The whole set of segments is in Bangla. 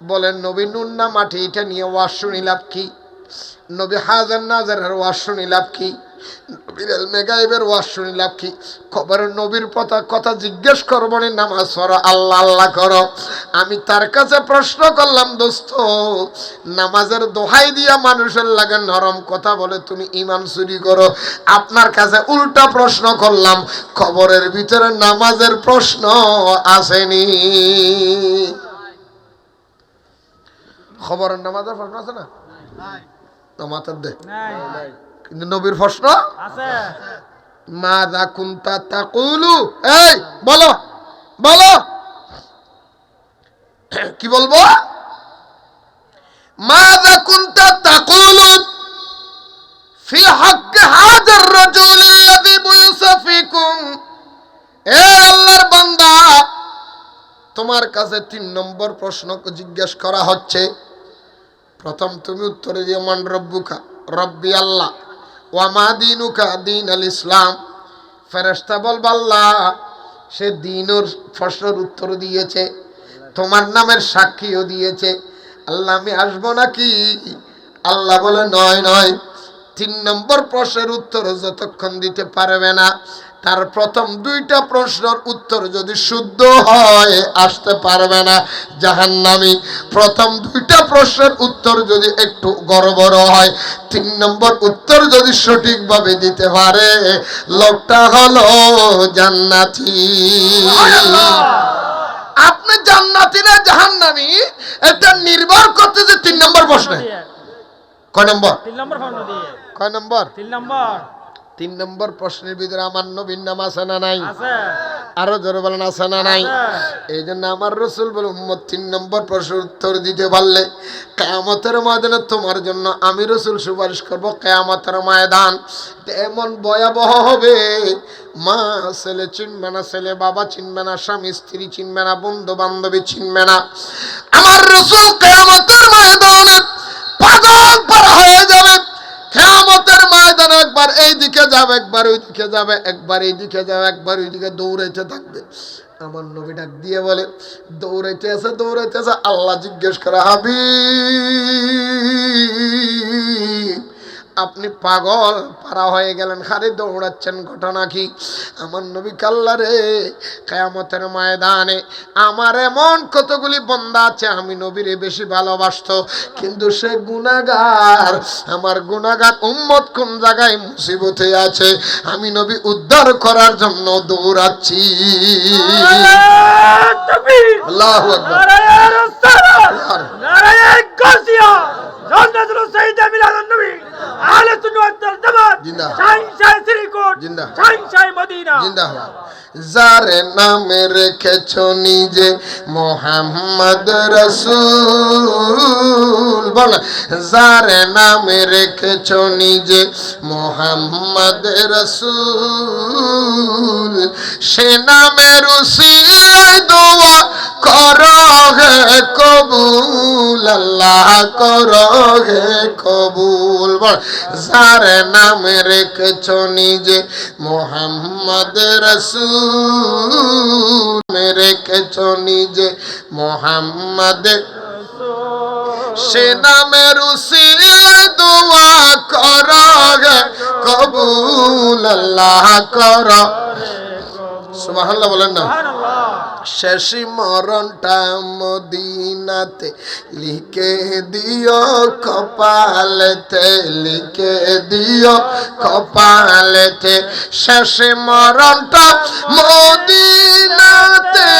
বলেন, নবী নুন না মাটি, এটা নিয়ে ওয়াজ শুনি লাভ কি? নবী হাজার নাজারের ওয়াজ শুনি লাভ কি? নবীর এলমে গাইবের ওয়াজ শুনি লাভ কি? খবর নবীর পথা কথা জিজ্ঞেস করব নি, নামাজ পড়ো, আল্লাহ আল্লাহ করো। আমি তার কাছে প্রশ্ন করলাম, দোস্ত, নামাজের দোহাই দিয়া মানুষের লাগে নরম কথা বলে তুমি ইমান চুরি করো। আপনার কাছে উল্টা প্রশ্ন করলাম, খবরের ভিতরে নামাজের প্রশ্ন আসেনি। খবরের নামাজের প্রশ্ন আছে না? নামাজের দে। কিন্তু নবীর প্রশ্ন? আছে। মাদা কুন্তা তাকুলু? এই বলো বলো। কি বলব? কুন্তা এ আল্লাহর বান্দা তোমার কাছে তিন নম্বর প্রশ্ন জিজ্ঞেস করা হচ্ছে প্রথম তুমি উত্তরে দিয়ে মান রব্বুকা, রব্বি আল্লাহ। ওয়ামা দিনুকা, দিন আল ইসলাম। ফেরেস্তা বলব, আল্লাহ, সে দিনর প্রশ্নের উত্তর দিয়েছে, তোমার নামের সাক্ষীও দিয়েছে। আল্লাহ, আমি আসব নাকি? আল্লাহ বলে, নয় নয়। তিন নম্বর প্রশ্নের উত্তর যতক্ষণ দিতে পারবে না তার প্রথম দুইটা প্রশ্নের উত্তর যদি শুদ্ধ হয় আসতে পারবে না। জাহান্নামি প্রথম দুইটা প্রশ্নের উত্তর যদি একটু গড়বড় হয় তিন নম্বর উত্তর যদি সঠিকভাবে দিতে পারে লোকটা হলো জান্নাতি। আপনি জান্নাতি না জাহান্নামি? এটা নির্ভর করতে যে তিন নম্বর প্রশ্নে। কয় নম্বর? তিন নম্বর কয় নম্বর? তিন নম্বর। তিন নম্বর প্রশ্নের ভিতরে আমার নবীর নাম আছে না নাই? আরও জোরে বলেন আছে না নাই? এই জন্য আমার রসুল বলে উম্মত তিন নম্বর প্রশ্নের উত্তর দিতে পারলে কেয়ামতের ময়দানে তোমার জন্য আমি রসুল সুপারিশ করব কেয়ামতের ময়দান। এমন ভয়াবহ হবে মা ছেলে চিনবে না ছেলে বাবা চিনবে না স্বামী স্ত্রী চিনবে না বন্ধু বান্ধবী চিনবে না। আমার রসুল কেয়ামতের ময়দানে পাগল পারা হয়ে যাবে কেয়ামতের ময়দানে একবার এই দিকে যাবে একবার ওই দিকে যাবে একবার এই দিকে যাবে একবার ওই দিকে থাকবে। আমার নবী ডাক দিয়ে বলে, দৌড়াইতে আছে দৌড়াইতে আছে আল্লাহ জিজ্ঞেস করে হাবি আপনি পাগল পারা হয়ে গেলেন। খালি দৌড়াচ্ছেন ঘটনা কি? আমার নবী কাল্লা রে কেয়ামতের ময়দানে আমার এমন কতগুলি বন্দা আছে আমি নবীরে বেশি ভালোবাসত। কিন্তু সে গুনাগার আমার গুনাগার উম্মত কোন জায়গায় মুসিবতে আছে? আমি নবী উদ্ধার করার জন্য দৌড়াচ্ছি। আল্লাহু আকবার। নারায়ণ জান্নাতুল সাইয়্যিদ মিলাদুন নবী। আহলে সুন্নাত ওয়াল জামাত। জিন্দা। শাইন শাহ শ্রীকোট জিন্দা। শাইন শাহ মদিনা। জিন্দাবাদ যারে নামে রেখেছ নিজে মোহাম্মদ রসুল। বল যারে নামে রেখেছ নিজে মোহাম্মদ রসুল। সে নামের উসিলায় দোয়া করো হে কবুল, আল্লাহ করো হে কবুল। বল, যার নামে রেখেছ নিজে, মোহাম্মদ রসুল। রেখেছ নিজে, মোহাম্মদ সে নামের দোয়া করো কবুল, আল্লাহ করো সুবহানাল্লাহ বলেন না। শেষ মরণটা মদিনাতে লিখে দিও কপালেতে লিখে দিও কপালেতে। শেষ মরণটা মদিনাতে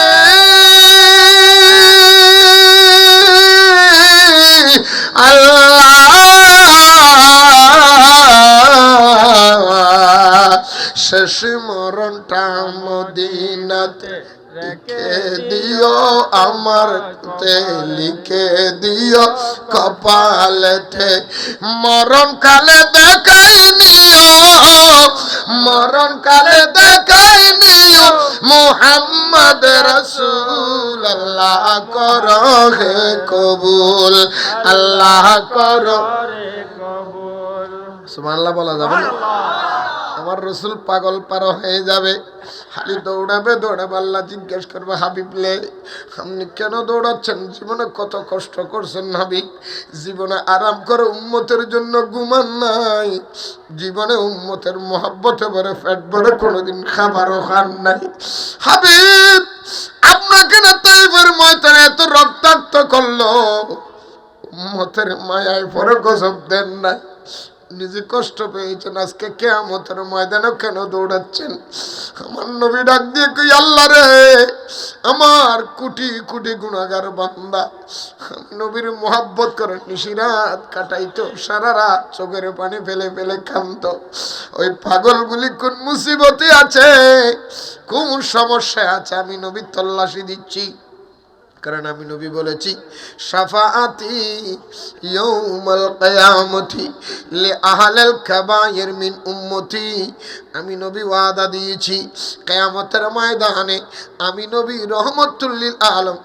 তে লিখে দিও কপালেতে মরণ কালে দেখাই নিও মরণ কালে দেখাই নিও মুহাম্মদ রসুল আল্লাহ করো হে কবুল আল্লাহ করো। সুবহানাল্লাহ বলা যাবে না? আমার রসুল পাগল পার হয়ে যাবে। খালি দৌড়াবে দৌড়াবে, আল্লাহ জিজ্ঞেস করবে, হাবিবলে, আপনি কেন দৌড়াচ্ছেন? জীবনে কত কষ্ট করছেন হাবিব? জীবনে আরাম করে উম্মতের জন্য ঘুমান নাই। জীবনে উম্মতের মহাব্বতে ভরে ফ্যাট ভরে কোনোদিন খাবারও খান নাই। হাবিব আপনাকে না তাইফের ময়দানে এত রক্তাক্ত করল? উম্মতের মায়ায় পরে গজব দেন নাই। নিজে কষ্ট পেয়েছেন। আজকে কেয়ামতের ময়দানে কেন দৌড়াচ্ছেন? আমার নবী ডাক দিয়ে কই, আল্লাহ রে, আমার কোটি কোটি গুণাগার বান্দা। নবীর মোহাব্বত করে নিশিরাত কাটাইতো, সারা রাত চোখের পানি ফেলে ফেলে কান্ত ওই পাগলগুলি কোন মুসিবতে আছে? কোন সমস্যায় আছে? আমি নবী তল্লাশি দিচ্ছি। কারণ আমি নবী বলেছি সাফাআতি আমি নবী ওয়াদা দিয়েছি, কিয়ামতের ময়দানে আমি নবী রহমতুল আলম।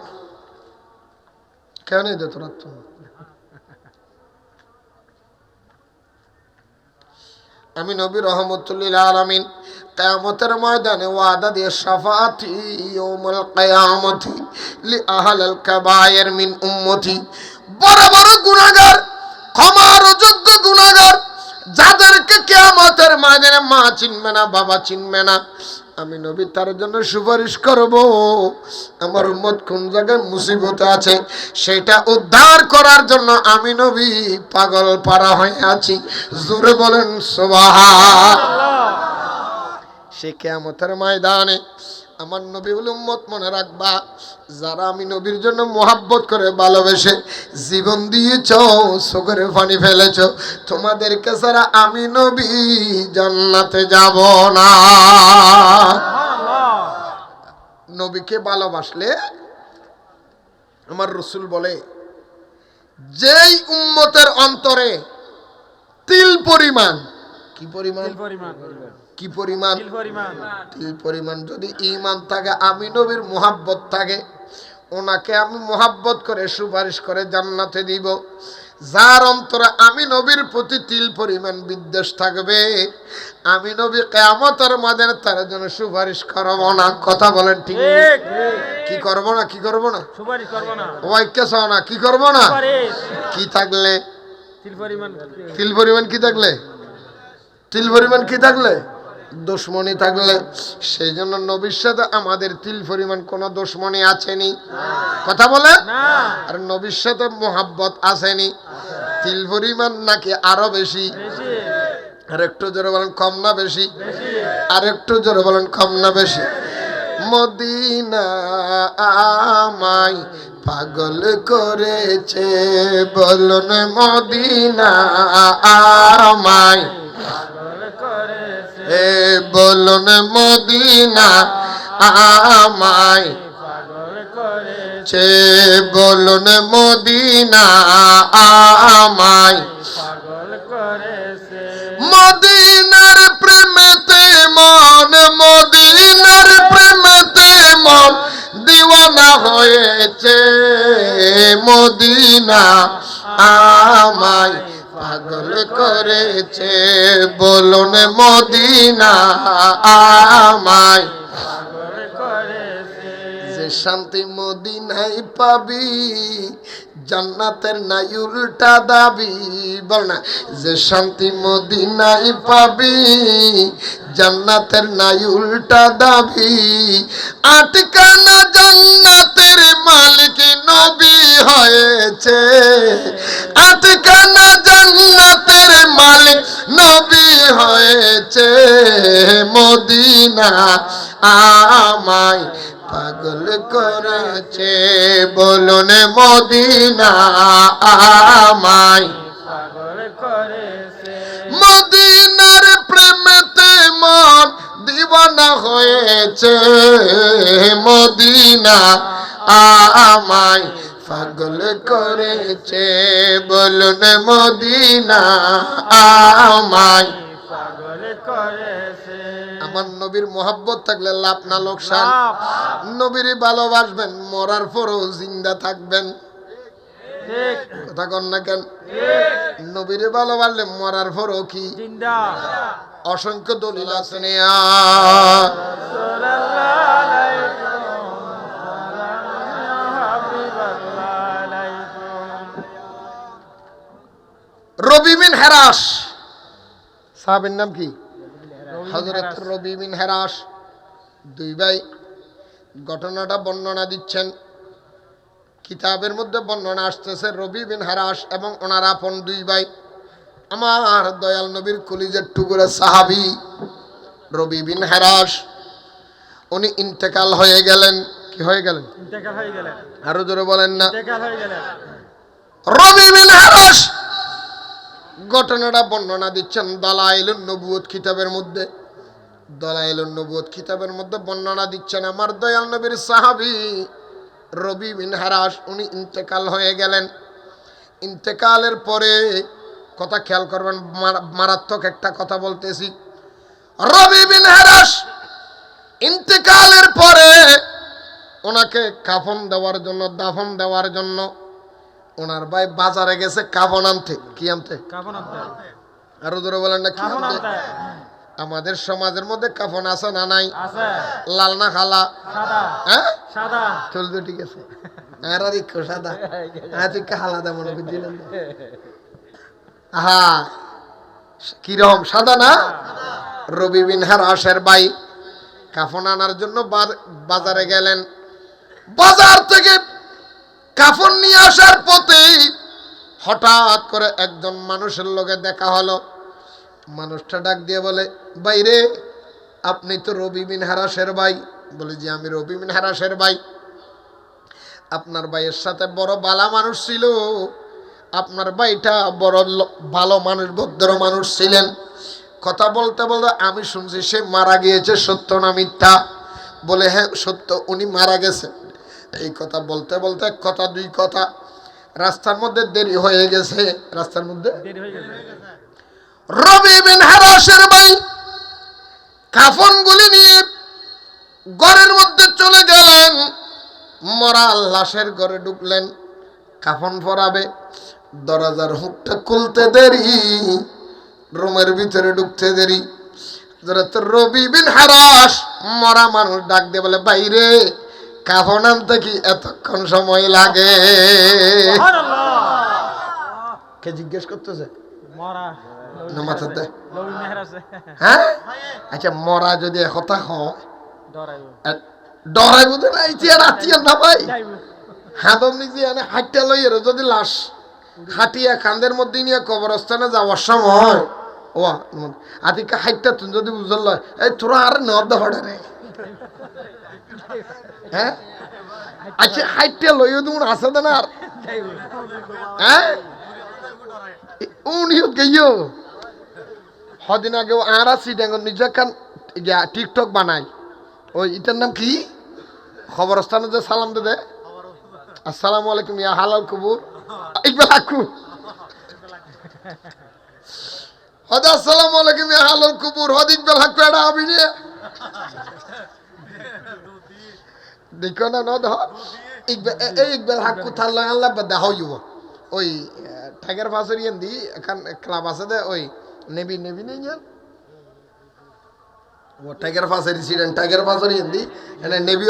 কেন দে তোরা আমি নবী রহমতুল্লিল আলমিন কেয়ামতের ময়দানে ওয়াদা দিয়ে সাফাতি ওমল কিয়ামতি লি আহাল কাবায়ের মিন উম্মতি। বড় বড় গুণাগার ক্ষমার যোগ্য গুণাগার যাদেরকে কেয়ামতের ময়দানে মা চিনবে না, বাবা চিনবে না। আমি নবী তার জন্য সুপারিশ করব। আমার উম্মত কোন জায়গায় মুসিবত আছে, সেটা উদ্ধার করার জন্য আমি নবী পাগল পাড়া হয়ে আছি। জোরে বলেন, সুবহানাল্লাহ। সে কিয়ামতের ময়দানে আমার নবী বলে, উম্মত মনে রাখবা, যারা আমি নবীর জন্য মোহাব্বত করে ভালোবেসে জীবন দিয়েছ চোখের পানি ফেলেছ, তোমাদেরকে ছাড়া আমি নবী জান্নাতে যাব না। নবীকে ভালোবাসলে আমার রসুল বলে, যেই উম্মতের অন্তরে তিল পরিমাণ, কি পরিমাণ? পরিমাণ। কি পরিমাণ? তিল পরিমাণ? যদি ইমান থাকে আমি নবীর মোহাব্বত থাকে ওনাকে আমি মোহাব্বত করে সুপারিশ করে জান্নাতে দিব। যার অন্তরে আমি নবীর প্রতি তিল পরিমাণ বিদ্বেষ থাকবে আমি নবী কেয়ামতের মাঝে তার জন্য সুপারিশ করব না। কথা বলেন ঠিক কি করব না কি করব না? সুপারিশ করব না। ওয়াইকে না কি করব না? কি থাকলে? তিল পরিমাণ তিল পরিমাণ কি থাকলে? তিল পরিমাণ কি থাকলে? দুশ্মনী থাকলে সেই জন্য নবীর সাথে আমাদের তিল পরিমাণ কোনো দুশ্মনী আছেনি। কথা বলে? আর নবীর সাথে মোহাব্বত আসেনি তিল পরিমাণ নাকি আরও বেশি। আর একটু জোরে বলেন কম না বেশি? আর একটু জোরে বলেন কম না বেশি? মদিনা আমায় পাগল করেছে বলুন মদিনা আমায়। এ বলুন মদিনা আমায়। চে বলুন মদিনা আমায়। মদিনার প্রেমেতে মন, মদিনার প্রেমেতে মন দিওয়ানা হয়েছে। মদিনা আমায়। করেছে, বলুন মদিনা আমায়। যে শান্তি মদিনাই পাবি, জান্নাতের নাই উল্টা দাবি। বল না, যে শান্তি মদিনাই পাবি, জান্নাতের নাই উল্টা দাবি। আটকানা জান্নাতের মালিক নবী হয়েছে। আটকানা নবী হয়েছে মদিনা, আমায় পাগল করেছে। বলুন মদিনা, আমায় পাগল করেছে। মদিনার প্রেমেতে মন দিবানা হয়েছে। মদিনা, আমায় পাগল করেছে বলুন মদিনা আমায়। পাগল করেছে আমার নবীর মোহাব্বত থাকলে লাভ না লোকসান। নবীর ভালোবাসবেন মরার পরও জিন্দা থাকবেন। কথা কন না কেন? নবীর ভালোবাসলে মরার পরও কি? অসংখ্য দলিল আছে রবি বিন হেরাস। সাহাবের নাম কি? হজরত রবি বিন হেরাস। দুই ভাই ঘটনাটা বর্ণনা দিচ্ছেন। কিতাবের মধ্যে বর্ণনা আসতেছে রবি বিন হারাস এবং ওনার আপন দুই ভাই। আমার দয়াল নবীর কলিজের টুকুরে সাহাবি রবি বিন হারাস। উনি ইন্তেকাল হয়ে গেলেন। কি হয়ে গেলেন? আরও জোরে বলেন না। রবি বিন হারাস ঘটনাটা বর্ণনা দিচ্ছেন দলাইলুন নবুয়ত কিতাবের মধ্যে। দলাইলুন নবুয়ত কিতাবের মধ্যে বর্ণনা দিচ্ছেন আমার দয়াল নবীর সাহাবী রবি বিন হারাস উনি ইন্তেকাল হয়ে গেলেন। ইন্তেকালের পরে কথা খেয়াল করবেন, মারা- মারাত্মক একটা কথা বলতেছি। রবি বিন হারাস ইন্তেকালের পরে ওনাকে কাফন দেওয়ার জন্য, দাফন দেওয়ার জন্য ওনার ভাই বাজারে গেছে কাফন আনতে। কি আনতে? আরও ধরে বলেন না কি আনতে? আমাদের সমাজের মধ্যে কাফন আছে না নাই? লাল না খালা? হ্যাঁ? সাদা। চলতো ঠিক আছে। আর আর একটু সাদা? হ্যাঁ তুই হালাদা মনে করছিলেন হা কীরকম সাদা না? রবি বিন হারাসের ভাই কাফন আনার জন্য বাজারে গেলেন। বাজার থেকে কাফন নিয়ে আসার পথেই হঠাৎ করে একজন মানুষের লোকে দেখা হলো। মানুষটা ডাক দিয়ে বলে বাইরে আপনি তো রবি বিন হারাসের ভাই। বলে যে আমি রবি বিন হারাসের ভাই। আপনার ভাইয়ের সাথে বড় বালা মানুষ ছিল। আপনার ভাইটা বড় ভালো মানুষ, ভদ্র মানুষ ছিলেন। কথা বলতে বলতে আমি শুনছি, সে মারা গিয়েছে, সত্য না মিথ্যা? বলে হ্যাঁ সত্য, উনি মারা গেছে। এই কথা বলতে বলতে এক কথা দুই কথা। রাস্তার মধ্যে দেরি হয়ে গেছে। রাস্তার মধ্যে? রবি বিন হারাসের ভাই কাফনগুলি নিয়ে ঘরের মধ্যে চলে গেলেন। মরা লাশের ঘরে ঢুকলেন। কাফন পরাবে দরজার হুকটা খুলতে দেরি রুমের ভিতরে ঢুকতে দেরি। রবি বিন হারাস মরা মানুষ ডাক দিয়ে বলে বাইরে কাফন আনতে কি এতক্ষণ সময় লাগে? কে জিজ্ঞেস করতেছে? হ্যাঁ? আচ্ছা মরা যদি হয় ডরাইব। না আত্মীয় না ভাই। নিজে এনে যদি লাশ হাটিয়া কান্দের মধ্যে নিয়ে কবরস্থানে যাওয়ার সময় ও আদিকে হাইটটা তুমি যদি বুঝল লয় এই তোরা আর নদ হড়ে রে। হ্যাঁ? আচ্ছা হাইটটা লইও তুমি আছে না আর। হ্যাঁ? উনিও গেইও হদিন আগে আর আছি ডেঙ্গর নিজে কান টিকটক বানাই। ওই এটার নাম কি? খবরস্থানে যে সালাম দে দে। আসসালামু আলাইকুম, ইয়া হালাল কবুর। ইকবাল আকু হদ, আসসালামু আলাইকুম, ইয়া হালাল কবুর। হদ, ইকবাল হাকু এটা আমি নিয়ে দেখো না নদ ইকবাল এই ইকবাল হাকু থাল্লা আল্লাহ বাদা হইব ওই ঠেকের ফাসের ইয়েন দি এখান ক্লাব আছে দে ওই নেবি নেবি নেই ইয়ান ও ঠেকের ফাসের রেসিডেন্ট ঠেকের ফাসের ইয়েন দি এনে নেবি